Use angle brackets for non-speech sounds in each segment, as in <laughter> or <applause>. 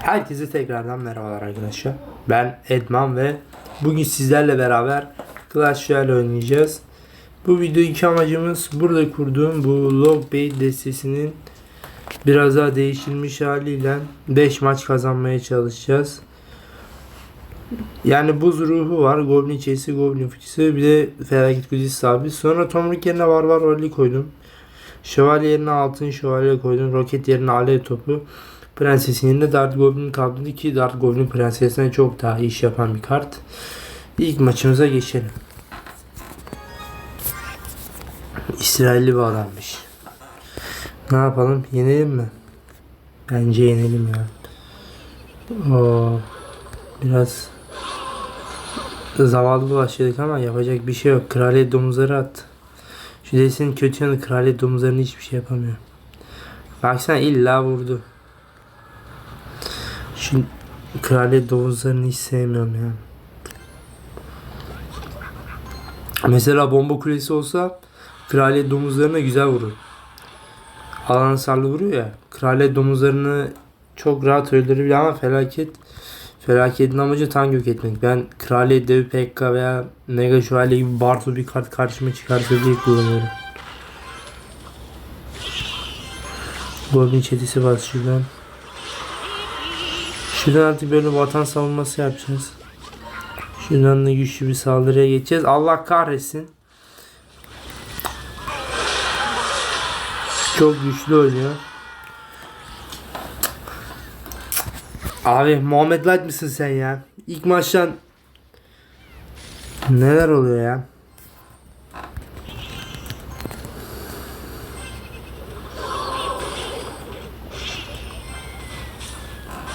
Herkese tekrardan merhabalar arkadaşlar. Ben Edman ve bugün sizlerle beraber Clash Royale oynayacağız. Bu videodaki amacımız burada kurduğum bu Log Bait destesinin biraz daha değiştirilmiş haliyle 5 maç kazanmaya çalışacağız. Yani buz ruhu var, Goblin Chase'i, Goblin Fıçısı, bir de Felaket Kudisi sabit. Sonra Tomruk yerine Barbar Rolli koydum. Şövalye yerine altın şövalye koydum. Roket yerine alev topu. Prensesin yerine Dart Goblin kaldı ki Dart Goblin prensesine çok daha iyi iş yapan bir kart. İlk maçımıza geçelim. İsrailli bir adammış. Ne yapalım? Yenelim mi? Bence yenelim ya. Oo, biraz zavallı başladık ama yapacak bir şey yok. Kraliyet domuzları attı. Şu desin kötü yanı kraliyet domuzlarının hiçbir şey yapamıyor. Baksana illa vurdu. Şu kraliyet domuzlarını hiç sevmiyorum ya. Mesela bomba kulesi olsa kraliyet domuzlarına güzel vurur. Alan sarlı vuruyor ya. Kraliyet domuzlarını çok rahat öldürebilir ama felaket felaketin amacı tank yok etmek. Ben kraliyet devi PK veya mega şövalye gibi Bartu bir kart karşıma çıkarsa diye kullanıyorum. Goblin çetesi var şuradan. Şuradan artık böyle vatan savunması yapacağız. Şuradan da güçlü bir saldırıya geçeceğiz. Allah kahretsin. Çok güçlü oynuyor. Abi Muhammed Light mısın sen ya? İlk maçtan neler oluyor ya?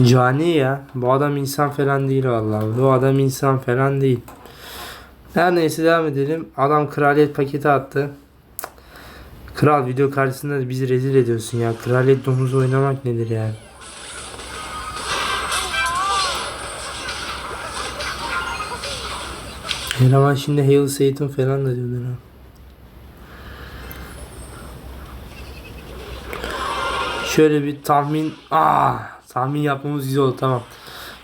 Cani ya. Bu adam insan falan değil vallahi. Bu adam insan falan değil. Her neyse devam edelim. Adam kraliyet paketi attı. Kral video karşısında bizi rezil ediyorsun ya. Kraliyet domuzu oynamak nedir yani? Eleman şimdi Hail Satan falan da diyorlar ha. Şöyle bir tahmin... Aa, tahmin yapmamız güzel oldu tamam.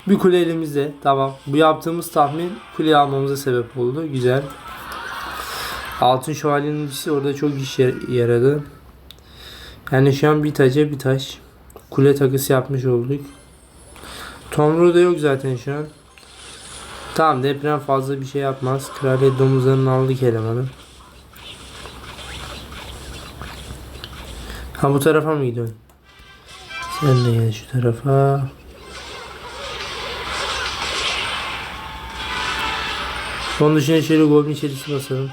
Bir kule elimizde tamam. Bu yaptığımız tahmin kuleyi almamıza sebep oldu. Güzel. Altın şövalyenin ikisi orada çok iş yar- yaradı. Yani şu an bir taca bir taş. Kule takısı yapmış olduk. Tomru da yok zaten şu an. Tamam deprem fazla bir şey yapmaz. Kraliyet domuzlarını aldık elemanı. Ha bu tarafa mı gidiyorsun? Sen de gel şu tarafa. Onun dışında şöyle goblin çelisi basalım.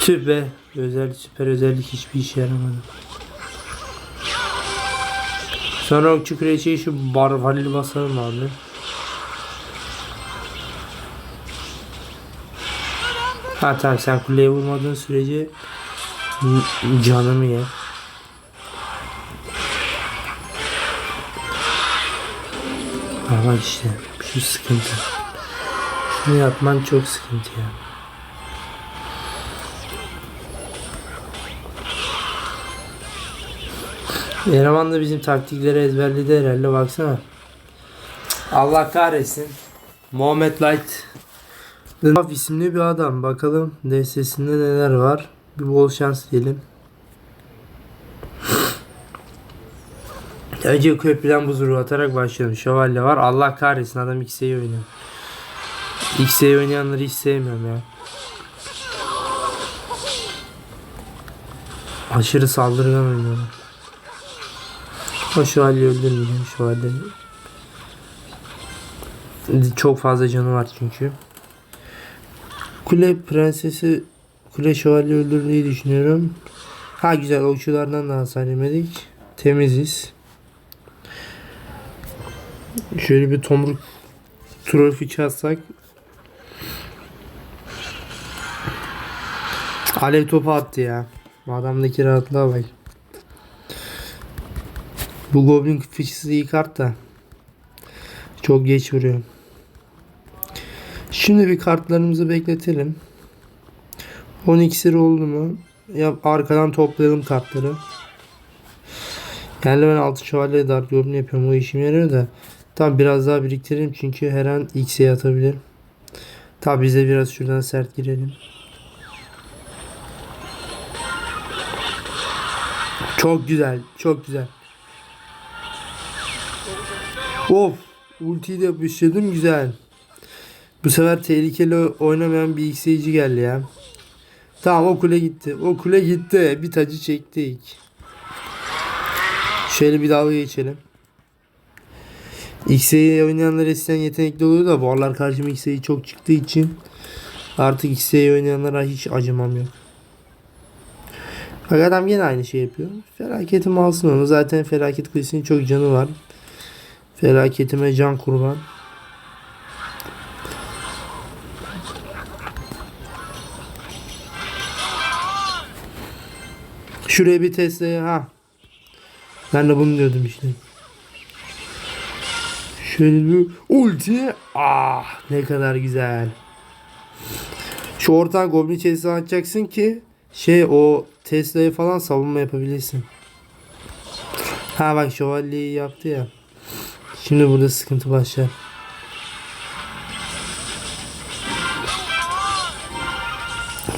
Tüh be. Özel süper özellik hiçbir işe yaramadı. Sonra okçu kraliçeyi şu bar valili basalım abi. Ha tamam sen kuleye vurmadığın sürece canımı ye. Bak işte şu sıkıntı. Şunu yapman çok sıkıntı ya. Eleman da bizim taktikleri ezberledi herhalde baksana. Allah kahretsin. Muhammed Light. Laf isimli bir adam. Bakalım destesinde neler var. Bir bol şans diyelim. Önce köprüden buzuru atarak başlayalım. Şövalye var. Allah kahretsin adam X'e oynuyor. X'e oynayanları hiç sevmiyorum ya. Aşırı saldırgan oynuyorlar. O şövalyeyi öldürmeyeceğim şövalye. Çok fazla canı var çünkü. Kule prensesi kule şövalye öldür diye düşünüyorum. Ha güzel okçulardan da hasar yemedik. Temiziz. Şöyle bir tomruk troll fıçı. Alev topu attı ya. Adamdaki rahatlığa bak. Bu Goblin fıçısı iyi kart da. Çok geç vuruyor. Şimdi bir kartlarımızı bekletelim. 12 sıra oldu mu? Ya arkadan toplayalım kartları. Yani ben altı şövalye dark goblin yapıyorum. O işime yarıyor da. Tamam biraz daha biriktiririm çünkü her an X'e atabilir. Tabi bize biraz şuradan sert girelim. Çok güzel. Çok güzel. Of. Ultiyi de yapıştırdım güzel. Bu sefer tehlikeli oynamayan bir X'eyici geldi ya. Tamam o gitti. O gitti. Bir tacı çektik. Şöyle bir dalga geçelim. X'e'yi oynayanlar eskiden yetenekli oluyor da bu aralar karşıma X'e'yi çok çıktığı için artık X'e'yi oynayanlara hiç acımam yok. Bak adam yine aynı şey yapıyor. Felaketim alsın onu. Zaten felaket kulesinin çok canı var. Felaketime can kurban. Şuraya bir Tesla'ya ha. Ben de bunu diyordum işte. Şöyle bir ulti. Ah ne kadar güzel. Şu ortadan Goblin Chest'i açacaksın ki şey o Tesla'yı falan savunma yapabilirsin. Ha bak şövalyeyi yaptı ya. Şimdi burada sıkıntı başlar.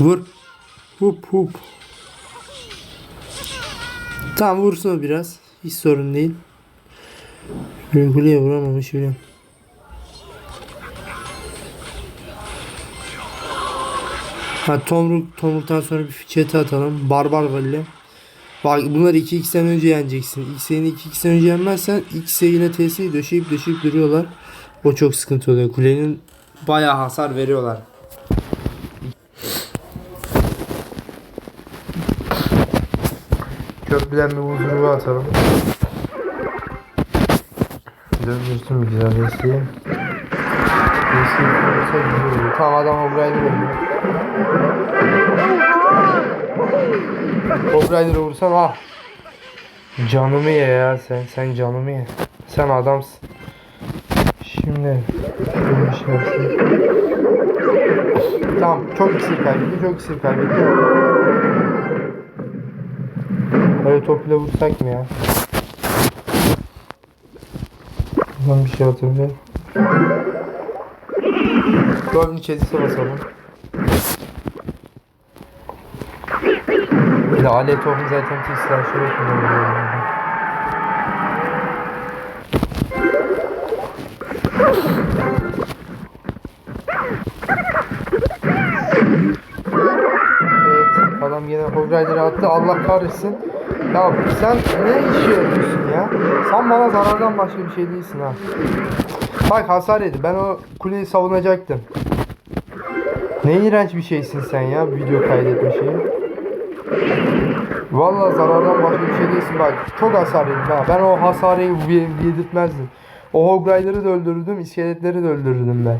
Vur. Hup hup. Tamam vursun o biraz. Hiç sorun değil. Kuleye vuramamış bile. Ha tomruk tomruktan sonra bir çete atalım. Barbar valile. Bak bunları 2x'ten önce yeneceksin. X'ini 2x'ten önce yenmezsen X ile TS'yi döşeyip döşeyip duruyorlar. O çok sıkıntı oluyor. Kulenin bayağı hasar veriyorlar. Köprüden bir huzuru atalım. Döndürsün bir güzel desteği. Tamam adam O'Brien'i veriyor. O'Brien'i vursan ah. Canımı ye ya sen. Sen canımı ye. Sen adamsın. Şimdi şöyle şey yapsın. Tamam çok iksir kaybetti. Çok iksir kaybetti. Böyle topla vursak mı ya? Buradan bir şey atabilir. Goblin çetesi basalım. Bir de alet topu zaten silah şöyle kullanılıyor. Evet, adam yine Hogrider'ı attı. Allah kahretsin. Ya sen ne işi yapıyorsun ya? Sen bana zarardan başka bir şey değilsin ha. Bak hasar yedi. Ben o kuleyi savunacaktım. Ne iğrenç bir şeysin sen ya video kaydetme şeyi. Vallahi zarardan başka bir şey değilsin bak. Çok hasar yedin ha. Ben o hasarı yedirtmezdim. O Hogrider'ı da öldürdüm, iskeletleri de öldürdüm ben.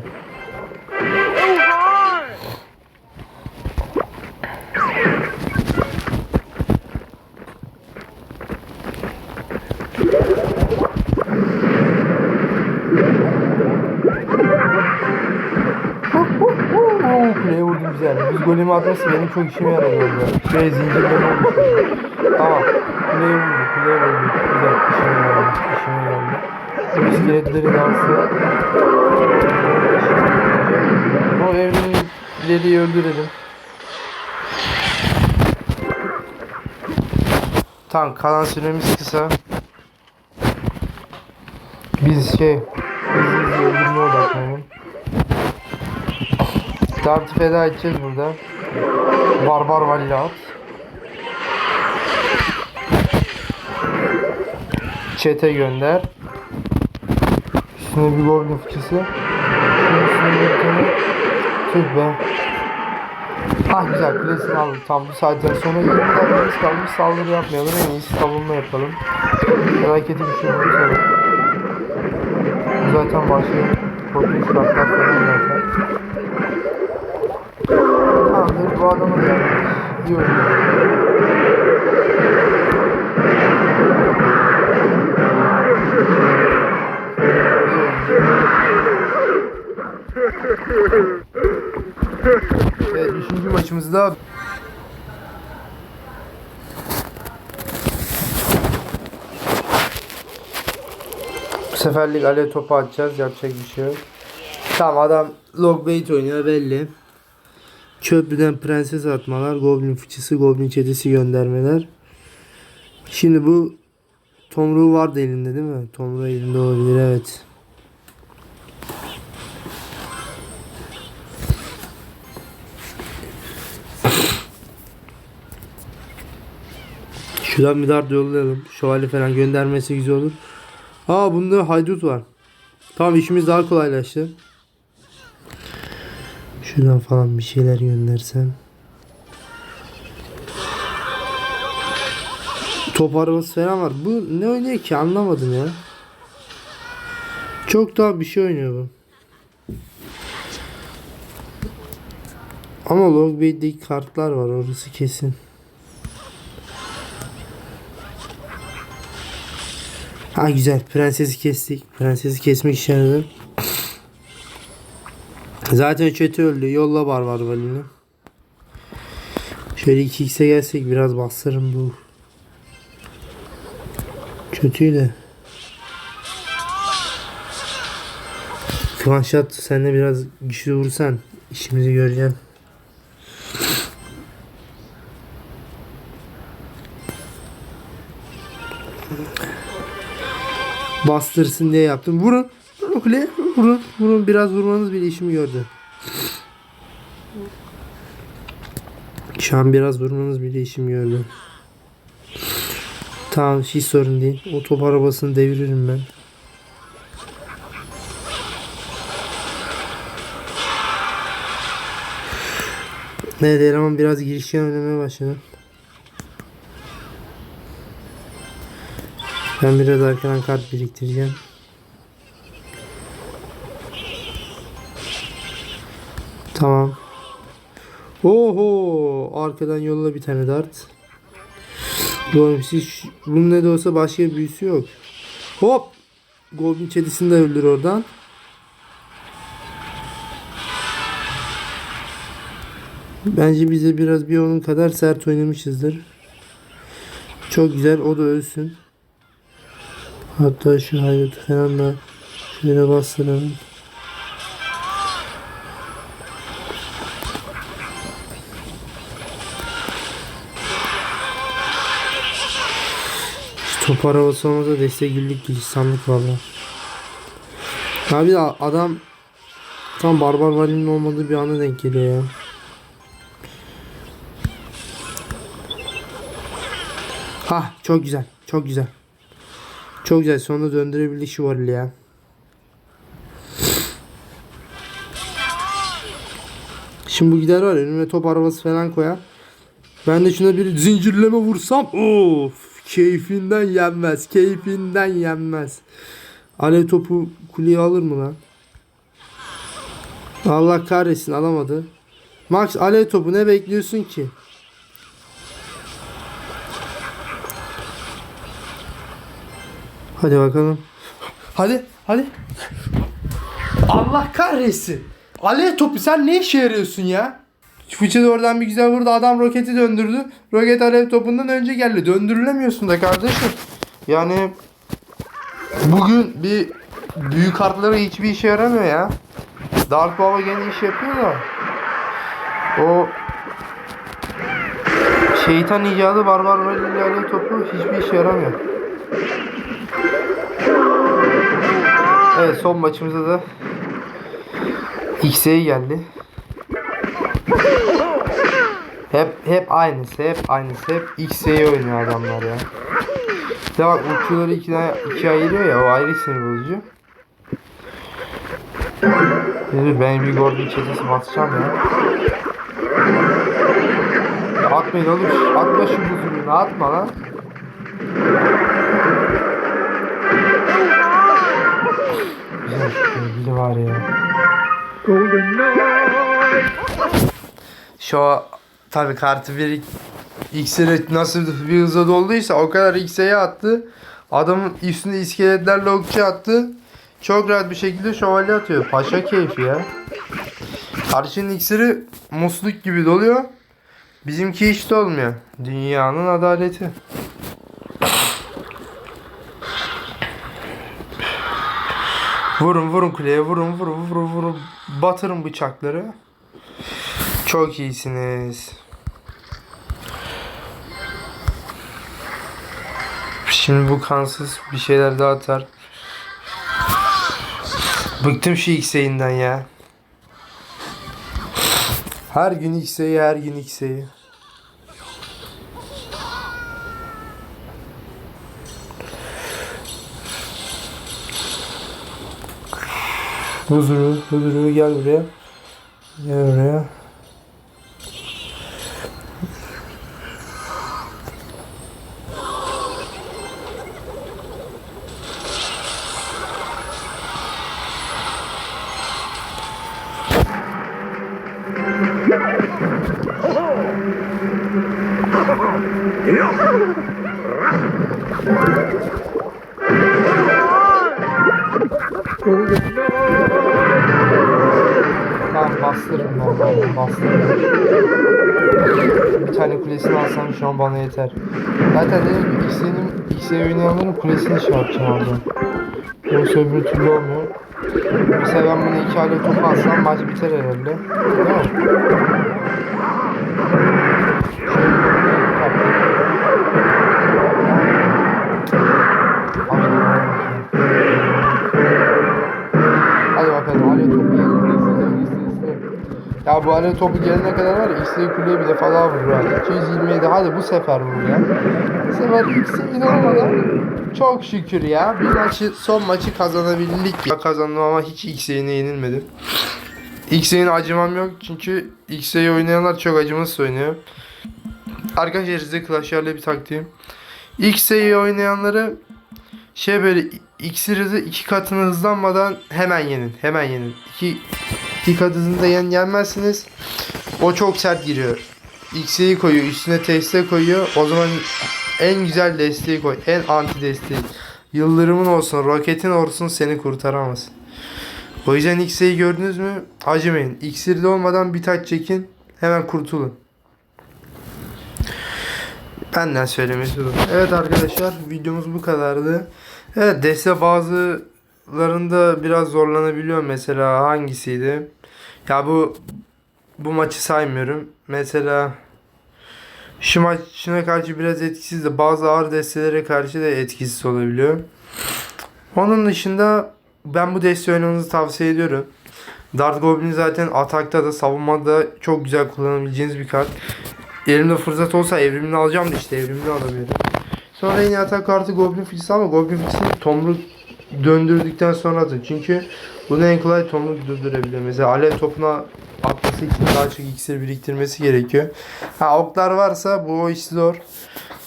Güzel. Biz golemi atması benim çok işime yaradı orada. Şöyle zincirleme olmuş. Tamam. Kuleye vurdu. Kuleye vurdu. Güzel. İşime yaradı. İşime yaradı. Bu iskeletleri dansı. O evrenleri öldürelim. Tamam kalan süremiz kısa. Biz şey Dart'ı feda edeceğiz burada. Barbar Vallat. Çete gönder. Üstüne bir bir tane. Tüh be. Ah güzel kulesini aldık. Tam bu saatten sonra 20 dakikamız kalmış. Saldırı yapmayalım. En iyisi savunma yapalım. Felaketi bir şey. Bu zaten başlıyor. Korkunç kartlar falan zaten. Tamamdır bu adamı da oynuyor. Evet, üçüncü maçımızda Bu seferlik alev topu atacağız. Yapacak bir şey yok. Tamam adam logbait oynuyor belli. Köprüden prenses atmalar, goblin fıçısı, goblin çetesi göndermeler. Şimdi bu tomruğu vardı elinde değil mi? Tomruğu elinde olabilir evet. Şuradan bir dart yollayalım. Şövalye falan göndermesi güzel olur. Aa bunda haydut var. Tamam işimiz daha kolaylaştı. Şuradan falan bir şeyler göndersem. Top arabası falan var. Bu ne oynuyor ki anlamadım ya. Çok daha bir şey oynuyor bu. Ama Logbait'deki kartlar var orası kesin. Ha güzel prensesi kestik. Prensesi kesmek işe yaradı. Zaten çete öldü. Yolla barbar balini. Şöyle 2x'e gelsek biraz bastırırım bu. Kötüydü. Kıvançat sen de biraz güçlü vursan işimizi göreceğim. Bastırsın diye yaptım. Vurun. Vurun kuleye. Vurun. Vurun. Biraz vurmanız bile işimi gördü. Şu an biraz vurmanız bile işimi gördü. Tamam hiç sorun değil. O top arabasını deviririm ben. Evet eleman biraz girişken oynamaya başladı. Ben biraz arkadan kart biriktireceğim. Tamam. Oho! Arkadan yolla bir tane dart. Oğlum siz bunun ne de olsa başka bir büyüsü yok. Hop! Goblin çetisini de öldür oradan. Bence bize biraz bir onun kadar sert oynamışızdır. Çok güzel o da ölsün. Hatta şu hayatı falan da şöyle bastıralım. Top arabası olmasa destek güllük gülistanlık valla. Abi adam tam barbar valinin olmadığı bir anda denk geliyor ya. Ha çok güzel. Çok güzel. Çok güzel. Sonunda döndürebildik şu varili ya. Şimdi bu gider var önüme top arabası falan koyar. Ben de şuna bir zincirleme vursam of keyfinden yenmez. Keyfinden yenmez. Alev topu kuleye alır mı lan? Allah kahretsin alamadı. Max alev topu ne bekliyorsun ki? Hadi bakalım. Hadi hadi. Allah kahretsin. Alev topu sen ne işe yarıyorsun ya? Fıçı da oradan bir güzel vurdu. Adam roketi döndürdü. Roket alev topundan önce geldi. Döndürülemiyorsun da kardeşim. Yani bugün bir büyük kartları hiçbir işe yaramıyor ya. Dark Baba gene iş yapıyor da. O şeytan icadı barbar rolüyle alev topu hiçbir işe yaramıyor. Evet son maçımızda da X'e geldi. Hep hep aynısı, hep aynısı, hep X'e oynuyor adamlar ya. De bak uçuları iki, iki ayırıyor ya, o ayrı sinir bozucu. Dur ben bir Gordon çetesi basacağım ya. ya atmayın oğlum, atma şu buzunu, atma lan. Güzel, sevgili var ya. Şu tabi kartı bir X'e nasıl bir hızla dolduysa o kadar X'e attı. Adamın üstünde iskeletlerle okçu attı. Çok rahat bir şekilde şövalye atıyor. Paşa keyfi ya. Karşının iksiri musluk gibi doluyor. Bizimki hiç dolmuyor. Dünyanın adaleti. Vurun vurun kuleye vurun vurun vurun vurun. Batırın bıçakları. Çok iyisiniz. Şimdi bu kansız bir şeyler daha atar. Bıktım şu X'eyinden ya. Her gün X'eyi her gün X'eyi. Huzuru, huzuru gel buraya. Gel buraya. Tamam bastırın vallahi bastırın. Bir tane kulesini alsam şu an bana yeter. Zaten dedim ki X'e oynayanların kulesini şey yapacağım orada. Yoksa öbür türlü olmuyor. Mesela ben bunu iki alet top alsam maç biter herhalde. Değil mi? Bakalım alev topu. Ya bu alev topu gelene kadar var ya X'li kuleye bir defa daha vurur ha. 227 hadi bu sefer vur ya. Bu sefer X'e inanamadan çok şükür ya. Bir maçı son maçı kazanabildik. Ya kazandım ama hiç X'e'ine yenilmedim. X'e'nin acımam yok çünkü X'e'yi oynayanlar çok acımasız oynuyor. Arkadaşlar size Clash Royale'de bir taktiğim. X'e'yi oynayanları şey böyle iksir hızı iki katına hızlanmadan hemen yenin. Hemen yenin. İki, iki kat hızında yen, yenmezsiniz. O çok sert giriyor. X'e'yi koyuyor. Üstüne teste koyuyor. O zaman en güzel desteği koy. En anti desteği. Yıldırımın olsun, roketin olsun seni kurtaramaz. O yüzden X'e'yi gördünüz mü? Acımayın. İksirde olmadan bir taç çekin. Hemen kurtulun. Benden söylemesi bu. Evet arkadaşlar videomuz bu kadardı. Evet deste bazılarında biraz zorlanabiliyor mesela hangisiydi? Ya bu bu maçı saymıyorum. Mesela şu maçına karşı biraz etkisiz de bazı ağır destelere karşı da etkisiz olabiliyor. Onun dışında ben bu desteği oynamanızı tavsiye ediyorum. Dart Goblin zaten atakta da savunmada çok güzel kullanabileceğiniz bir kart. Elimde fırsat olsa evrimini alacağım da işte evrimini alamıyorum. Sonra yine atak kartı Goblin Fix'i ama Goblin Fix'i tomruk döndürdükten sonra atın. Çünkü bunu en kolay tomruk durdurabiliyor. Mesela alev topuna atması için daha çok iksir biriktirmesi gerekiyor. Ha oklar varsa bu o iş zor.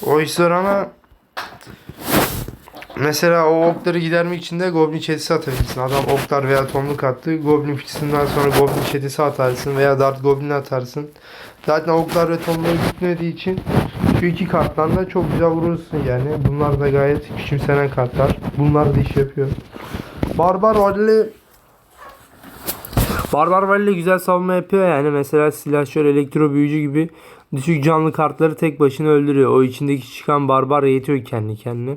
O iş zor ama Mesela o okları gidermek için de Goblin çetesi atabilirsin. Adam oklar veya tomruk attı. Goblin fix'inden sonra Goblin çetesi atarsın veya Dart Goblin'i atarsın. Zaten oklar ve tomları gitmediği için şu iki karttan da çok güzel vurursun yani. Bunlar da gayet küçümsenen kartlar. Bunlar da iş yapıyor. Barbar Valley Barbar Valley güzel savunma yapıyor yani. Mesela silahşör, elektro büyücü gibi düşük canlı kartları tek başına öldürüyor. O içindeki çıkan barbar yetiyor kendi kendine.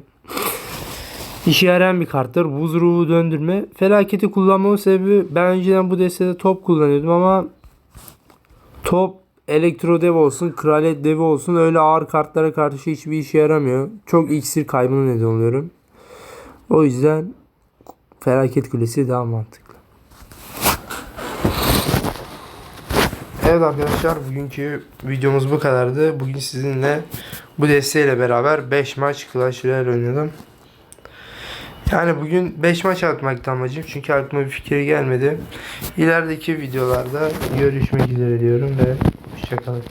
<laughs> İşe yarayan bir karttır. Buz ruhu döndürme. Felaketi kullanmamın sebebi ben önceden bu destede top kullanıyordum ama top elektro dev olsun, kraliyet devi olsun öyle ağır kartlara karşı hiçbir işe yaramıyor. Çok iksir kaybına neden oluyorum. O yüzden felaket kulesi daha mantıklı. Evet arkadaşlar bugünkü videomuz bu kadardı. Bugün sizinle bu desteğiyle beraber 5 maç Clash Royale oynadım. Yani bugün 5 maç atmakta amacım çünkü aklıma bir fikir gelmedi. İlerideki videolarda görüşmek üzere diyorum ve hoşçakalın.